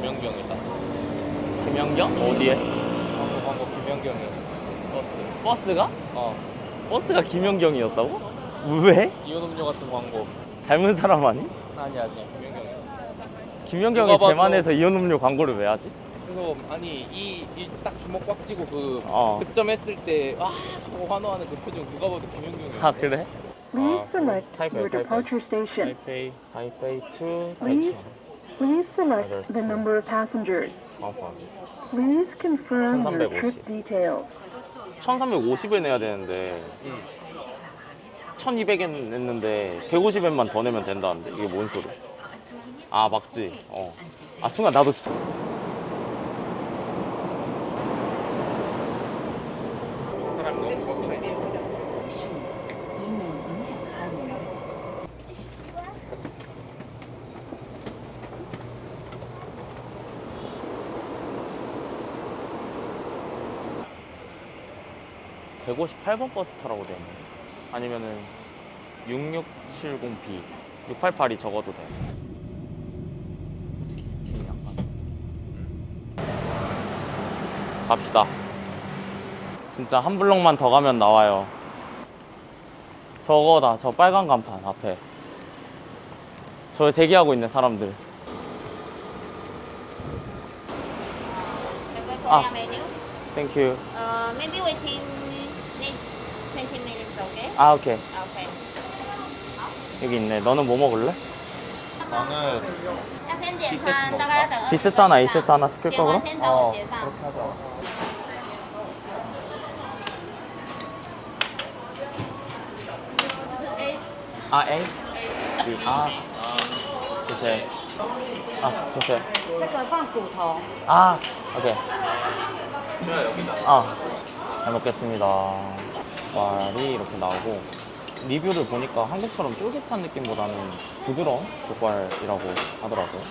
김연경이다. 김연경? 어디에? 광고 광고 김연경이었어. 버스. 버스가? 어. 버스가 김연경이었다고? 왜? 이온 음료 같은 광고. 닮은 사람 아니? 아니 아니 김연경이었어. 김연경이 누가 봐도- 대만에서 이온 음료 광고를 왜 하지? 그래서 아니 이이딱 주먹 꽉 쥐고 그 어. 득점했을 때아 하고 환호하는 그 표정 누가 봐도 김연경이야. 아 그래? Please 아, select 타이페이, your 타이페이. departure station. 타이페이 타이페이 투 Please, please select the number of passengers. Please confirm your 1350. trip details. 1350을 내야 되는데 응. 1200엔 냈는데 150엔만 더 내면 된다는데 이게 뭔 소리? 아 막지. 어. 아 순간 나도 158번 버스 타라고 돼 있네. 아니면은 6670B, 688이 적어도 돼. 약간. 갑시다. 진짜 한 블럭만 더 가면 나와요. 저거다, 저 빨간 간판 앞에. 저 대기하고 있는 사람들. Menu. 땡큐. Uh, maybe waiting next 20 minutes, okay? 아, 오케이. Okay. 여기 있네. 너는 뭐 먹을래? 나는 要先点 Dessert 餐，먹을까? 大概要等 디스트 하나, 이세트 하나 시킬 点 거 完 그럼? 先找我 어 结账。 그렇게 하자. 아, A? 아, 谢谢. 아, 谢谢.这个放骨头。 아, 오케이. 주야 여기다. 아, 잘 먹겠습니다. 족발이 이렇게 나오고 리뷰를 보니까 한국처럼 쫄깃한 느낌보다는 부드러운 족발이라고 하더라고요.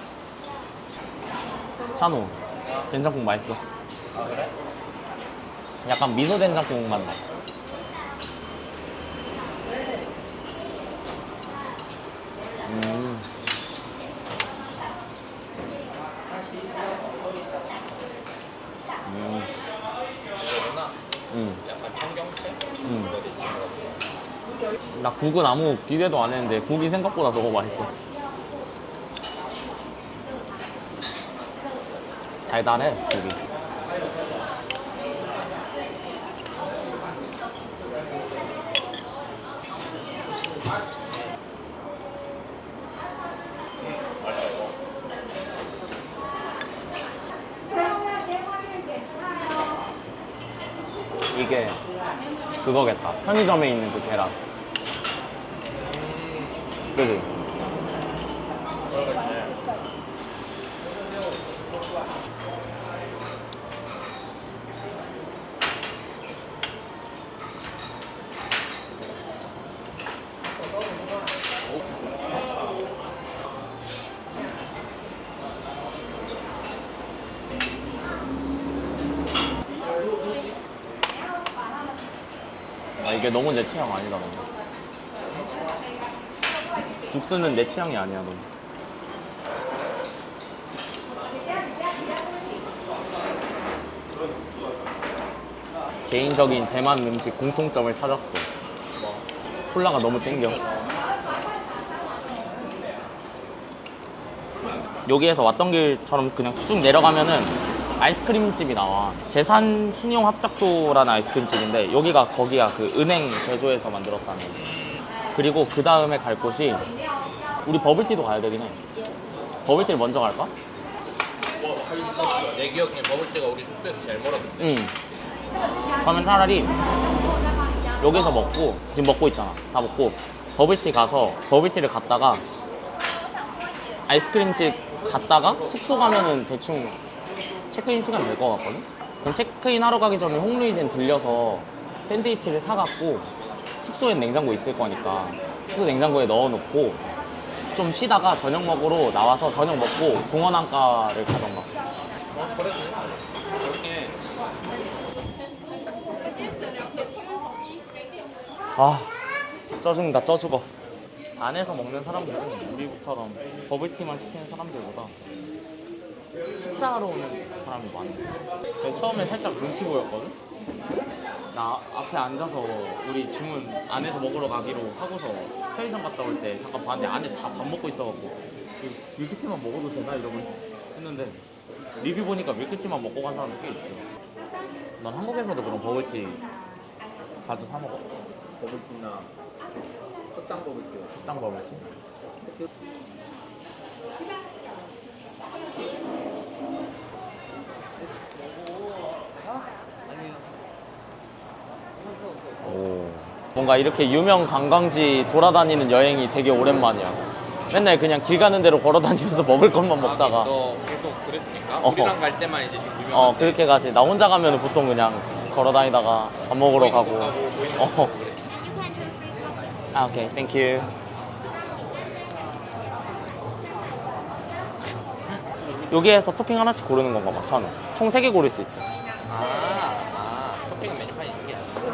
찬우, 된장국 맛있어. 아 그래? 약간 미소 된장국 맛 나. 음. 음. 이거구나. 음. 약간 청경채? 음. 나 국은 아무 기대도 안 했는데 국이 생각보다 너무 맛있어. 달달해 국이. 이게 그거겠다. 편의점에 있는 그 계란. 그지? 아, 이게 너무 내 취향 아니다, 너무. 죽수는 내 취향이 아니야, 너무. 개인적인 대만 음식 공통점을 찾았어. 콜라가 너무 땡겨. 여기에서 왔던 길처럼 그냥 쭉 내려가면은 아이스크림 집이 나와. 재산 신용 합작소라는 아이스크림 집인데 여기가 거기야 그 은행 개조해서 만들었다는. 그리고 그 다음에 갈 곳이 우리 버블티도 가야 되긴 해. 버블티를 먼저 갈까? 내 기억에 먹을 때가 우리 숙소에서 제일 멀었는데. 응. 그러면 차라리 여기서 먹고 지금 먹고 있잖아. 다 먹고 버블티 가서 버블티를 갔다가 아이스크림 집 갔다가 숙소 가면은 대충 체크인 시간 될 것 같거든. 그럼 체크인 하러 가기 전에 홍루이젠 들려서 샌드위치를 사갖고 숙소엔 냉장고 있을 거니까 숙소 냉장고에 넣어놓고 좀 쉬다가 저녁 먹으러 나와서 저녁 먹고 궁원안가를 가던가. 어 그래도 저렇게 아 쪄죽는다 쪄죽어 안에서 먹는 사람들은 우리처럼 버블티만 시키는 사람들보다 식사하러 오는 사람이 많아. 그래서 처음에 살짝 눈치 보였거든. 나 앞에 앉아서 우리 주문 안에서 먹으러 가기로 하고서 편의점 갔다 올 때 잠깐 봤는데 안에 다 밥 먹고 있어갖고 이 밀크티만 먹어도 되나 이러고 했는데 리뷰 보니까 밀크티만 먹고 간 사람이 꽤 있대. 난 한국에서도 그런 버블티 자주 사 먹어. 버블티나 흑당 버블티. 식당 버블티. 오. 뭔가 이렇게 유명 관광지 돌아다니는 여행이 되게 오랜만이야. 맨날 그냥 길 가는 대로 걸어 다니면서 먹을 것만 먹다가 너 계속 그랬으니까 어허. 우리랑 갈 때만 이제 좀 유명한. 어 그렇게 가지. 나 혼자 가면 보통 그냥 걸어 다니다가 밥 먹으러 가고. 어. 아 오케이, 땡큐. 여기에서 토핑 하나씩 고르는 건가 봐, 차는. 총 3개 고를 수 있대. 아, 아, 토핑 메뉴판이 이게 어.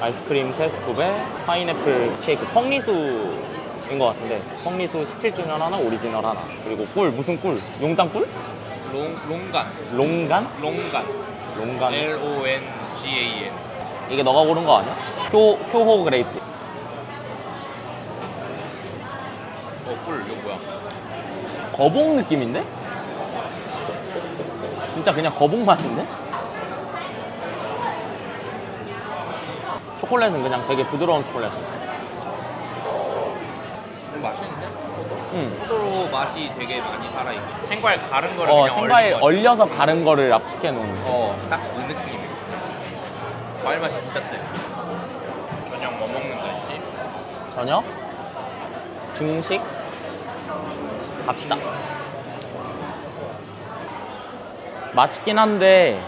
아이스크림 3스쿱에 파인애플 케이크 펑리수인 것 같은데 펑리수 17주년 하나 오리지널 하나 그리고 꿀 무슨 꿀? 용당 꿀? 롱 롱간, 롱간? 롱간, 롱간 L O N G A N. 이게 너가 고른 거 아니야? 효, 효호 그레이프 어, 꿀 이거 뭐야? 거봉 느낌인데? 진짜 그냥 거봉 맛인데? 초콜릿은 그냥 되게 부드러운 초콜릿이야 음, 맛있는데? 응. 포도로 맛이 되게 많이 살아있고 생과일 가른 거를 어, 그냥 생과일 얼린 거. 얼려서 가른 거를 압축해 놓은 거. 어, 딱그 느낌이네. 과일 맛이 진짜 세. 저녁 뭐 먹는다 했지? 저녁? 중식? 갑시다. 맛있긴 한데,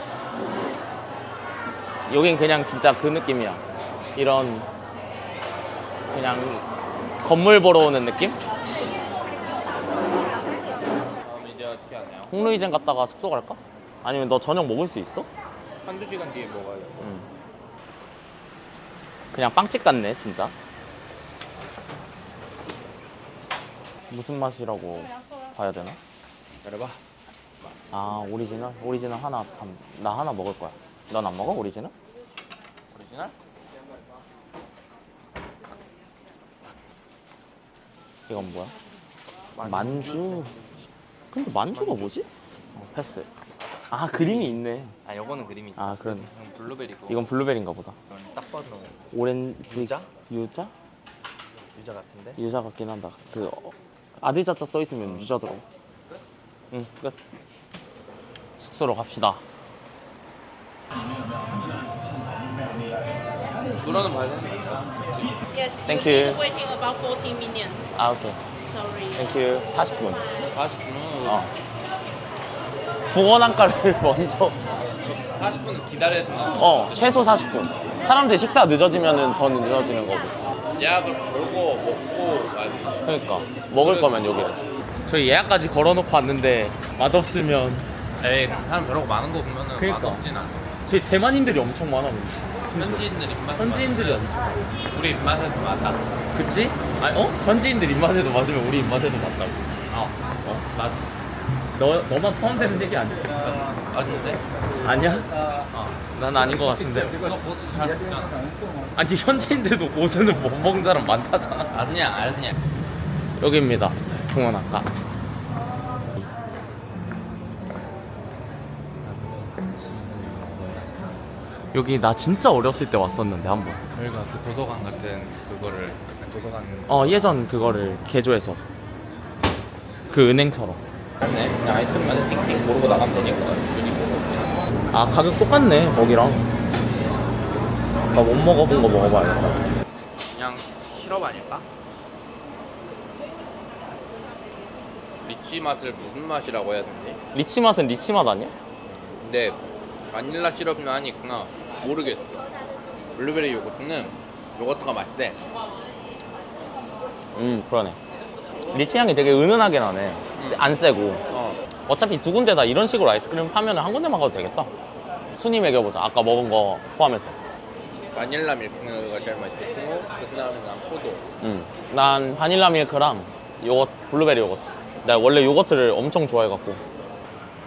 여긴 그냥 진짜 그 느낌이야. 이런, 그냥 건물 보러 오는 느낌? 다음 이제 어떻게 하냐? 홍루이젠 갔다가 숙소 갈까? 아니면 너 저녁 먹을 수 있어? 한두 시간 뒤에 먹어야 돼. 응. 그냥 빵집 같네, 진짜. 무슨 맛이라고 봐야 되나? 열어봐. 아, 오리지널? 오리지널 하나, 반- 나 하나 먹을 거야. 넌 안 먹어, 오리지널? 오리지널? 이건 뭐야? 만주. 근데 만주가 뭐지? 어, 패스. 아, 그림이 있네. 아, 요거는 그림이지. 아, 그런. 이건 블루베리고. 이건 블루베리인가 보다. 딱 봐도 오렌지. 유자? 유자? 유자 같은데? 유자 같긴 한다. 그 어, 아디자자 써 있으면 유자 들어. 응, 끝. 숙소로 갑시다. 물어는 봐야 되는데. Yes, Thank you. be waiting about 14 minutes. 아, 오케이. Sorry. 땡큐. 40분. 40분은 어. 중원한가를 먼저. 40분은 기다려야 된다. 어, 최소 40분. 사람들 식사 늦어지면은 더 늦어지는 거고. 예약을 걸고 먹고 와야 그러니까 먹을 거면 여기를. 저희 예약까지 걸어놓고 왔는데 맛없으면 에이, 사람 저러고 많은 거 보면은 그러니까. 맛없진 않아. 저희 대만인들이 엄청 많아. 현지인들 입맛. 현지인들이 엄청. 우리 입맛에도 맞다. 그치? 아니 어? 현지인들 입맛에도 맞으면 우리 입맛에도 맞다고. 어, 어? 맞. 너 너만 포함되는 얘기 아니야? 맞는데? 아니야? 어. 난 아닌 것 같은데. 이거 보스 잘 먹잖아. 아니 현지인들도 고수는 못 먹는 사람 많다잖아. 아니야, 아니야. 여기입니다. 중원학과. 여기 나 진짜 어렸을 때 왔었는데 한 번. 저희가 그 도서관 같은 그거를 도서관 어 예전 그거를 개조해서 그 은행처럼. 맞네. 그냥 아이스크림 맛에 팅팅 모르고 나가면 되니까. 그리고 아 가격 똑같네 거기랑. 나 못 먹어본 거 먹어봐야겠다. 그냥 시럽 아닐까? 리치 맛을 무슨 맛이라고 해야 되지? 리치 맛은 리치 맛 아니야? 근데 바닐라 시럽이나 하니까 모르겠어. 블루베리 요거트는 요거트가 맛있대. 음 그러네. 리치 향이 되게 은은하게 나네. 안 세고. 어. 어차피 두 군데 다 이런 식으로 아이스크림 파면 한 군데만 가도 되겠다. 순위 매겨보자. 아까 먹은 거 포함해서. 바닐라 밀크가 제일 맛있었고 그 다음에 난 포도. 음. 난 바닐라 밀크랑 요거 블루베리 요거트. 나 원래 요거트를 엄청 좋아해갖고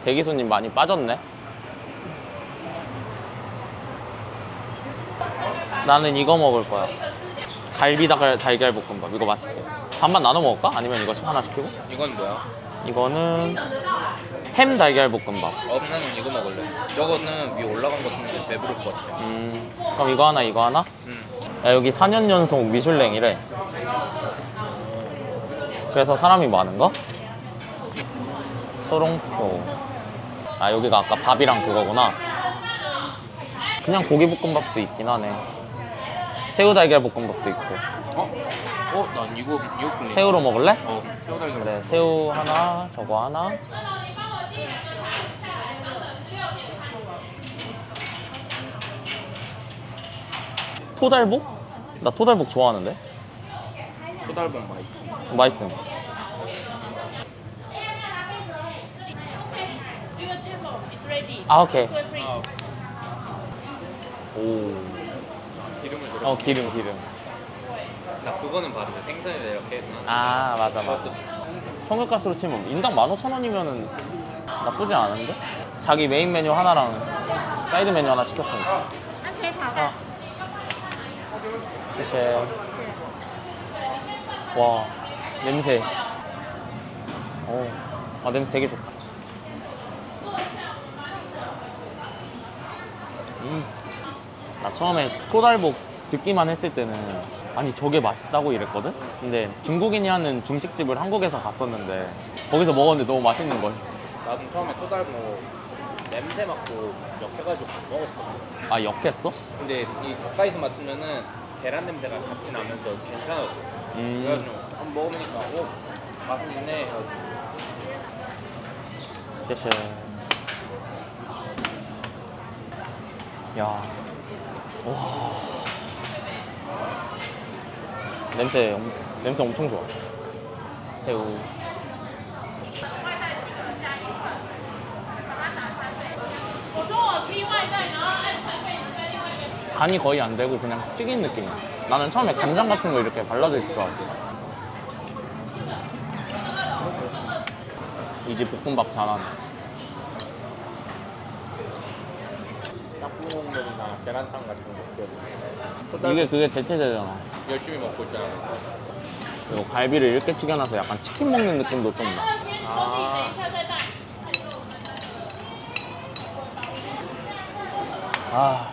대기 손님 많이 빠졌네. 나는 이거 먹을 거야. 갈비 닭갈 달걀 볶음밥 이거 맛있대. 반반 나눠 먹을까? 아니면 이거 하나 시키고? 이건 뭐야? 이거는 햄 달걀 볶음밥. 어, 나는 이거 먹을래. 저거는 위에 올라간 거 같은데 배부를 것 같아. 음, 그럼 이거 하나 이거 하나? 음. 야, 여기 4년 연속 미슐랭이래. 그래서 사람이 많은가? 소롱포. 아, 여기가 아까 밥이랑 그거구나. 그냥 고기 볶음밥도 있긴 하네. 새우 달걀 볶음밥도 있고. 어? 어? 난 이거 이거 궁 새우로 먹을래? 어. 새우 달걀. 그래, 새우 하나, 저거 하나. 토달복? 나 토달복 좋아하는데. 소달봉 맛있어. 맛있음. Your table is ready. 아, 오케이. So please. 아, 오. 기름을 들어. 어, 기름, 기름. 나 그거는 봤는데 생선에 이렇게 해서. 아, 맞아, 맞아. 청국가스로 치면 인당 15,000원이면은 나쁘지 않은데? 자기 메인 메뉴 하나랑 사이드 메뉴 하나 시켰으니까. 安全炒蛋。 시쉐. 와, 냄새. 어, 아, 냄새 되게 좋다. 음. 나 처음에 토달복 듣기만 했을 때는 아니 저게 맛있다고 이랬거든? 근데 중국인이 하는 중식집을 한국에서 갔었는데 거기서 먹었는데 너무 맛있는 거야. 나도 처음에 토달봉 냄새 맡고 역해가지고 못 먹었거든. 아 역했어? 근데 이 가까이서 맡으면은 계란 냄새가 같이 나면서 괜찮았어. 음. 그래가지고 한번 먹으니까 오 맛있네. 쉐쉐. 야. 와. 냄새, 엄- 냄새 엄청 좋아. 새우. 간이 거의 안 되고 그냥 튀긴 느낌이야. 나는 처음에 간장 같은 거 이렇게 발라져 있을 줄 알았어. 이 집 볶음밥 잘하네. 먹으나 계란탕 같은 거 먹게. 이게 그게 대체제잖아. 열심히 먹고 있잖아. 그리고 갈비를 이렇게 튀겨놔서 약간 치킨 먹는 느낌도 좀 나. 아. 아,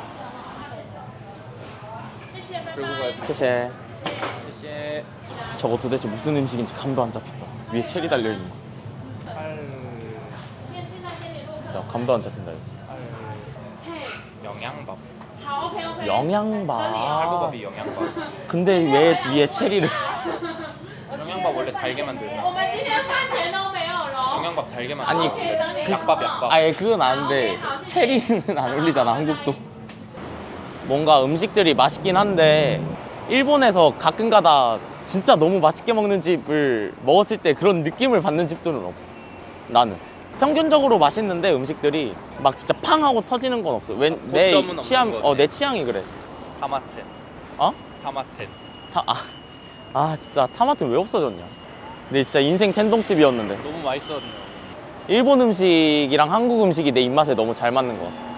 그리고. 이제 저거 도대체 무슨 음식인지 감도 안 잡힌다. 위에 체리 달려있는 거. 팔 진짜 감도 안 잡힌다. 이거. 영양밥. 영양밥. 할부밥이 영양밥. 근데 왜 위에 체리를? 영양밥 원래 달게 만들잖아. 我们今天饭钱都没有了。 영양밥 달게 만들. 아니, 그, 약밥 약밥. 아예 그건 아는데 체리는 안 어울리잖아 한국도. 뭔가 음식들이 맛있긴 한데 일본에서 가끔가다 진짜 너무 맛있게 먹는 집을 먹었을 때 그런 느낌을 받는 집들은 없어. 나는 평균적으로 맛있는데 음식들이 막 진짜 팡 하고 터지는 건 없어. 왜, 내 고점은 없는 취향, 거네. 어내 취향이 그래. 타마텐. 어? 타마텐. 타, 아, 아 진짜 타마트 왜 없어졌냐? 근데 진짜 인생 텐동집이었는데 너무 맛있었네. 일본 음식이랑 한국 음식이 내 입맛에 너무 잘 맞는 것 같아.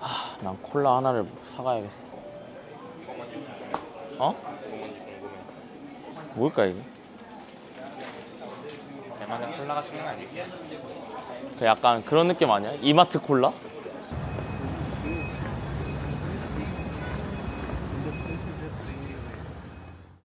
아, 난 콜라 하나를 사가야겠어. 어? 뭘까 이게? 대만의 콜라 같은 건 아니지? 그 약간 그런 느낌 아니야? 이마트 콜라?